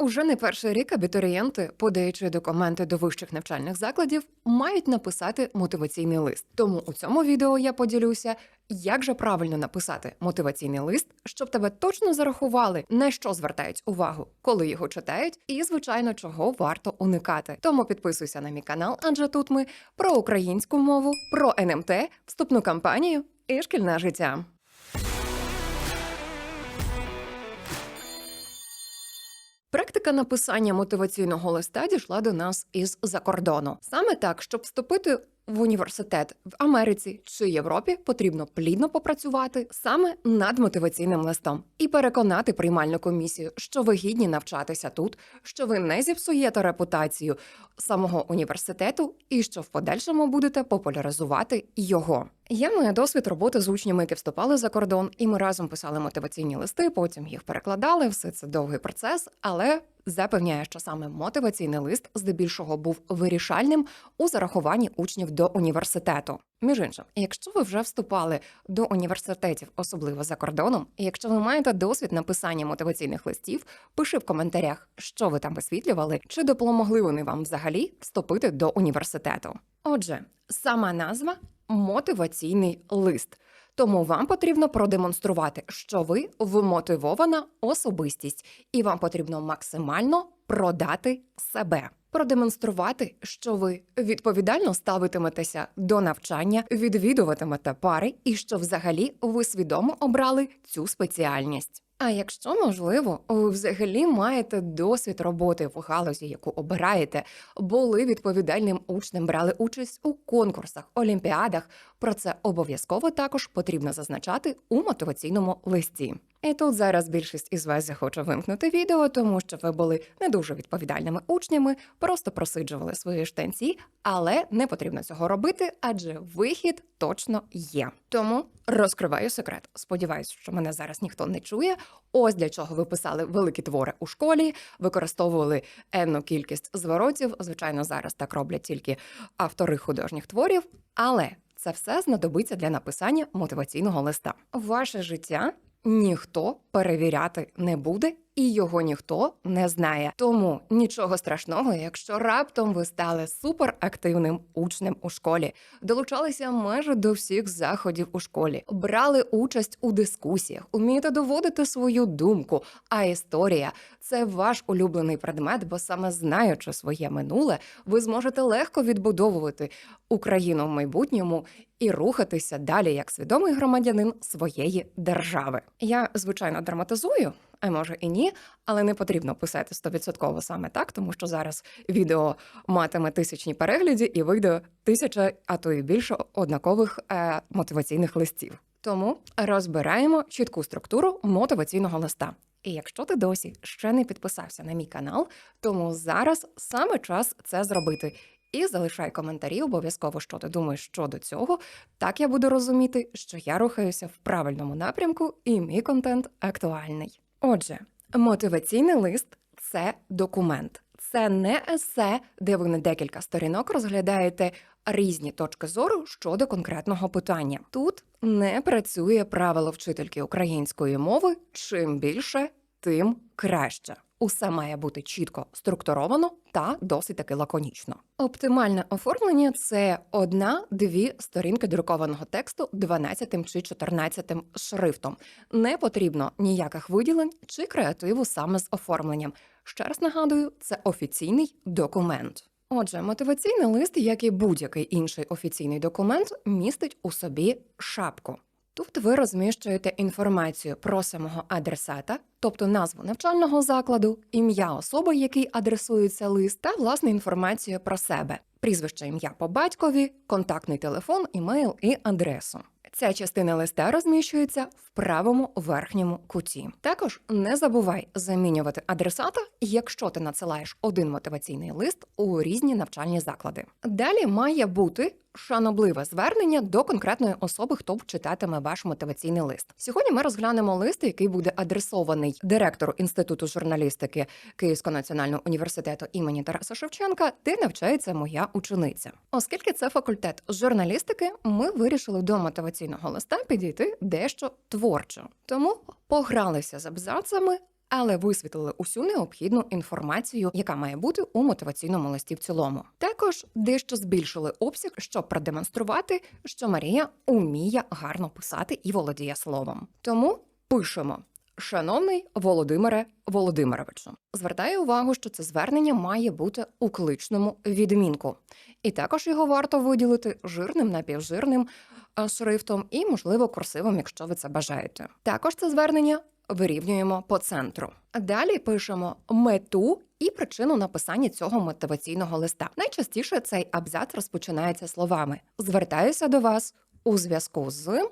Уже не перший рік абітурієнти, подаючи документи до вищих навчальних закладів, мають написати мотиваційний лист. Тому у цьому відео я поділюся, як же правильно написати мотиваційний лист, щоб тебе точно зарахували, на що звертають увагу, коли його читають, і звичайно, чого варто уникати. Тому підписуйся на мій канал, адже тут ми про українську мову, про НМТ, вступну кампанію і шкільне життя. Практика написання мотиваційного листа дійшла до нас із за кордону. Саме так, щоб вступити в університет в Америці чи Європі, потрібно плідно попрацювати саме над мотиваційним листом і переконати приймальну комісію, що ви гідні навчатися тут, що ви не зіпсуєте репутацію самого університету і що в подальшому будете популяризувати його. Я маю досвід роботи з учнями, які вступали за кордон, і ми разом писали мотиваційні листи, потім їх перекладали. Все це довгий процес, але запевняє, що саме мотиваційний лист здебільшого був вирішальним у зарахуванні учнів до університету. Між іншим, якщо ви вже вступали до університетів, особливо за кордоном, і якщо ви маєте досвід написання мотиваційних листів, пиши в коментарях, що ви там висвітлювали, чи допомогли вони вам взагалі вступити до університету. Отже, сама назва мотиваційний лист. Тому вам потрібно продемонструвати, що ви вмотивована особистість, і вам потрібно максимально продати себе. Продемонструвати, що ви відповідально ставитиметеся до навчання, відвідуватимете пари, і що взагалі ви свідомо обрали цю спеціальність. А якщо можливо, ви взагалі маєте досвід роботи в галузі, яку обираєте, були відповідальним учнем, брали участь у конкурсах, олімпіадах. Про це обов'язково також потрібно зазначати у мотиваційному листі. І тут зараз більшість із вас захоче вимкнути відео, тому що ви були не дуже відповідальними учнями, просто просиджували свої штанці, але не потрібно цього робити, адже вихід точно є. Тому розкриваю секрет. Сподіваюсь, що мене зараз ніхто не чує. Ось для чого ви писали великі твори у школі, використовували енну кількість зворотів. Звичайно, зараз так роблять тільки автори художніх творів, але це все знадобиться для написання мотиваційного листа. Ваше життя ніхто перевіряти не буде. І його ніхто не знає. Тому нічого страшного, якщо раптом ви стали суперактивним учнем у школі, долучалися майже до всіх заходів у школі, брали участь у дискусіях, умієте доводити свою думку. А історія це ваш улюблений предмет, бо саме знаючи своє минуле, ви зможете легко відбудовувати Україну в майбутньому і рухатися далі як свідомий громадянин своєї держави. Я звичайно драматизую, а може і ні, але не потрібно писати стовідсотково саме так, тому що зараз відео матиме тисячні перегляді і вийде тисяча, а то і більше однакових е, мотиваційних листів. Тому розбираємо чітку структуру мотиваційного листа. І якщо ти досі ще не підписався на мій канал, тому зараз саме час це зробити. І залишай коментарі обов'язково, що ти думаєш щодо цього. Так я буду розуміти, що я рухаюся в правильному напрямку, і мій контент актуальний. Отже, мотиваційний лист це документ. Це не есе, де ви на декілька сторінок розглядаєте різні точки зору щодо конкретного питання. Тут не працює правило вчительки української мови. Чим більше, тим краще. Усе має бути чітко структуровано та досить таки лаконічно. Оптимальне оформлення це одна-дві сторінки друкованого тексту 12 чи 14 шрифтом. Не потрібно ніяких виділень чи креативу саме з оформленням. Ще раз нагадую, це офіційний документ. Отже, мотиваційний лист, як і будь-який інший офіційний документ, містить у собі шапку. Тут ви розміщуєте інформацію про самого адресата, тобто назву навчального закладу, ім'я особи, якій адресується лист, та власне інформацію про себе, прізвище ім'я по батькові, контактний телефон, імейл і адресу. Ця частина листа розміщується в правому верхньому куті. Також не забувай замінювати адресата, якщо ти надсилаєш один мотиваційний лист у різні навчальні заклади. Далі має бути шанобливе звернення до конкретної особи, хто читатиме ваш мотиваційний лист. Сьогодні ми розглянемо лист, який буде адресований директору інституту журналістики Київського національного університету імені Тараса Шевченка, де навчається моя учениця. Оскільки це факультет журналістики, ми вирішили до мотиваційного листа підійти дещо творчо. Тому погралися з абзацами. Але висвітлили усю необхідну інформацію, яка має бути у мотиваційному листі в цілому. Також дещо збільшили обсяг, щоб продемонструвати, що Марія уміє гарно писати і володіє словом. Тому пишемо. Шановний Володимире Володимировичу, звертаю увагу, що це звернення має бути у кличному відмінку, і також його варто виділити жирним напівжирним шрифтом і, можливо, курсивом, якщо ви це бажаєте. Також це звернення вирівнюємо по центру. Далі пишемо мету і причину написання цього мотиваційного листа. Найчастіше цей абзац розпочинається словами: Звертаюся до вас. У зв'язку з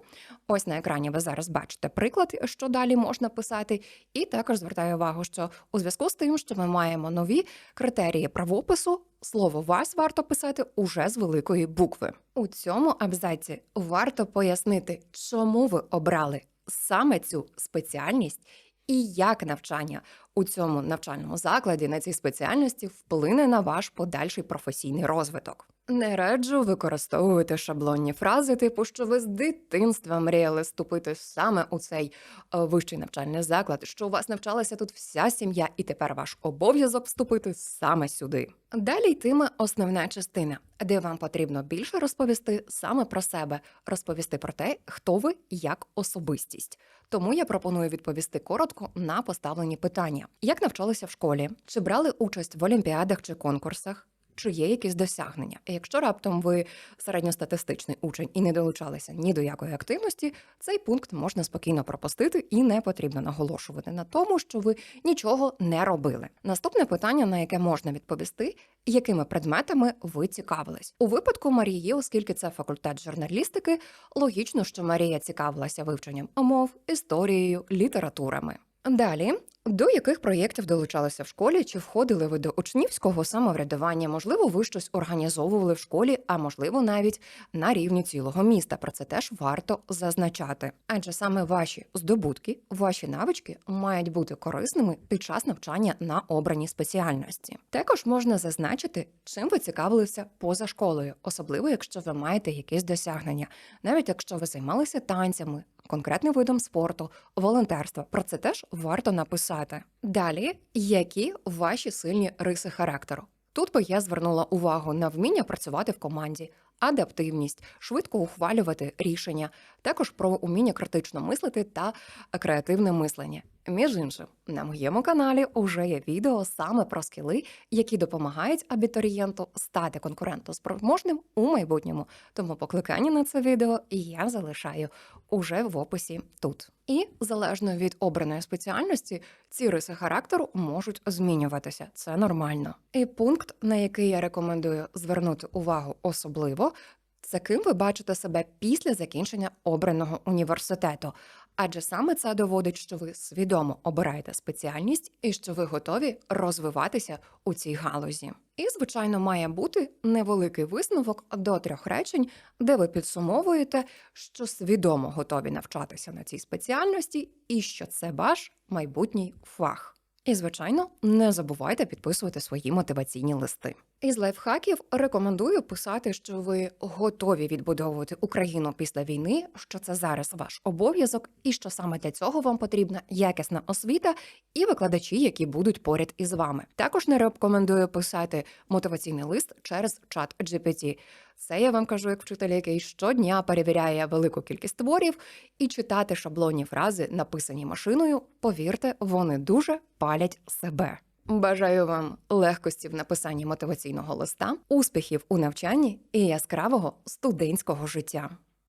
ось на екрані ви зараз бачите приклад, що далі можна писати, і також звертаю увагу, що у зв'язку з тим, що ми маємо нові критерії правопису, слово вас варто писати уже з великої букви. У цьому абзаці варто пояснити, чому ви обрали саме цю спеціальність і як навчання у цьому навчальному закладі на цій спеціальності вплине на ваш подальший професійний розвиток. Не раджу використовувати шаблонні фрази, типу, що ви з дитинства мріяли вступити саме у цей е, вищий навчальний заклад, що у вас навчалася тут вся сім'я, і тепер ваш обов'язок вступити саме сюди. Далі йтиме основна частина, де вам потрібно більше розповісти саме про себе, розповісти про те, хто ви як особистість. Тому я пропоную відповісти коротко на поставлені питання: як навчалися в школі, чи брали участь в олімпіадах чи конкурсах? Чи є якісь досягнення? І Якщо раптом ви середньостатистичний учень і не долучалися ні до якої активності, цей пункт можна спокійно пропустити і не потрібно наголошувати на тому, що ви нічого не робили. Наступне питання, на яке можна відповісти, якими предметами ви цікавились у випадку Марії, оскільки це факультет журналістики, логічно, що Марія цікавилася вивченням мов, історією, літературами. Далі до яких проєктів долучалися в школі? Чи входили ви до учнівського самоврядування? Можливо, ви щось організовували в школі, а можливо, навіть на рівні цілого міста. Про це теж варто зазначати. Адже саме ваші здобутки, ваші навички мають бути корисними під час навчання на обраній спеціальності. Також можна зазначити, чим ви цікавилися поза школою, особливо якщо ви маєте якісь досягнення, навіть якщо ви займалися танцями. Конкретним видом спорту, волонтерства про це теж варто написати. Далі, які ваші сильні риси характеру? Тут би я звернула увагу на вміння працювати в команді, адаптивність, швидко ухвалювати рішення, також про уміння критично мислити та креативне мислення. Між іншим, на моєму каналі уже є відео саме про скіли, які допомагають абітурієнту стати конкурентоспроможним у майбутньому. Тому покликання на це відео я залишаю уже в описі тут. І залежно від обраної спеціальності, ці риси характеру можуть змінюватися. Це нормально. І пункт, на який я рекомендую звернути увагу особливо. Це ким ви бачите себе після закінчення обраного університету, адже саме це доводить, що ви свідомо обираєте спеціальність і що ви готові розвиватися у цій галузі. І, звичайно, має бути невеликий висновок до трьох речень, де ви підсумовуєте, що свідомо готові навчатися на цій спеціальності, і що це ваш майбутній фах. І, звичайно, не забувайте підписувати свої мотиваційні листи. Із лайфхаків рекомендую писати, що ви готові відбудовувати Україну після війни, що це зараз ваш обов'язок, і що саме для цього вам потрібна якісна освіта і викладачі, які будуть поряд із вами. Також не рекомендую писати мотиваційний лист через чат GPT. Це я вам кажу як вчитель, який щодня перевіряє велику кількість творів і читати шаблонні фрази, написані машиною. Повірте, вони дуже палять себе. Бажаю вам легкості в написанні мотиваційного листа, успіхів у навчанні і яскравого студентського життя.